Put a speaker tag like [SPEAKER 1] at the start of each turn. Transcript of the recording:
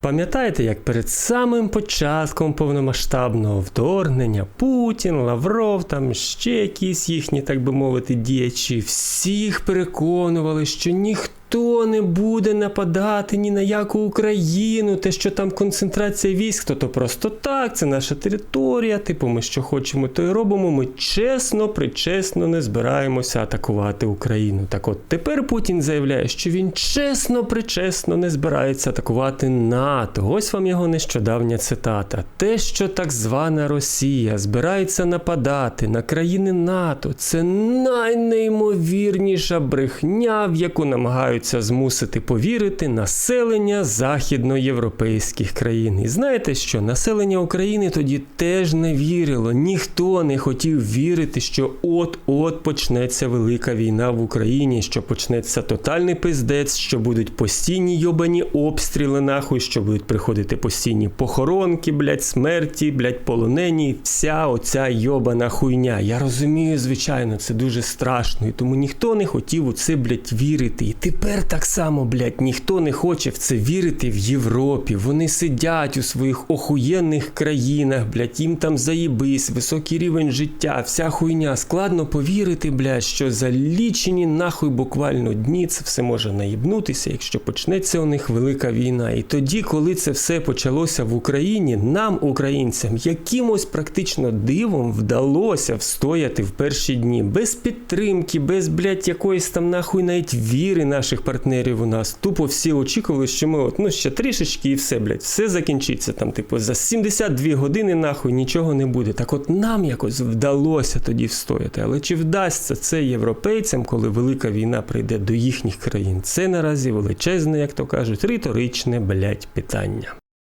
[SPEAKER 1] Пам'ятаєте, як перед самим початком повномасштабного вторгнення Путін, Лавров, там ще якісь їхні, так би мовити, діячі, всіх переконували, що ніхто не буде нападати ні на яку Україну, те, що там концентрація військ, то, то просто так, це наша територія. Типу, ми що хочемо, то й робимо. Ми чесно, причесно не збираємося атакувати Україну. Так от тепер Путін заявляє, що він чесно, причесно не збирається атакувати НАТО. Ось вам його нещодавня цитата. Те, що так звана Росія збирається нападати на країни НАТО, це найнеймовірніша брехня, в яку намагаються змусити повірити населення західноєвропейських країн. І знаєте що? Населення України тоді теж не вірило. Ніхто не хотів вірити, що от-от почнеться велика війна в Україні, що почнеться тотальний пиздець, що будуть постійні йобані обстріли, нахуй, що будуть приходити постійні похоронки, блядь, смерті, блядь, полонені. Вся оця йобана хуйня. Я розумію, звичайно, це дуже страшно, і тому ніхто не хотів у це, блядь, вірити. І тепер так само, блядь, ніхто не хоче в це вірити в Європі. Вони сидять у своїх охуєнних країнах, блядь, їм там заїбись, високий рівень життя, вся хуйня. Складно повірити, блядь, що за лічені нахуй буквально дні це все може наїбнутися, якщо почнеться у них велика війна. І тоді, коли це все почалося в Україні, нам, українцям, якимось практично дивом вдалося встояти в перші дні без підтримки, без, блядь, якоїсь там нахуй навіть віри наших партнерів у нас. Тупо всі очікували, що ми от, ну ще трішечки і все, блядь, все закінчиться. Там, типу, за 72 години нахуй нічого не буде. Так от нам якось вдалося тоді встояти. Але чи вдасться це європейцям, коли велика війна прийде до їхніх країн? Це наразі величезне, як то кажуть, риторичне, блядь, питання.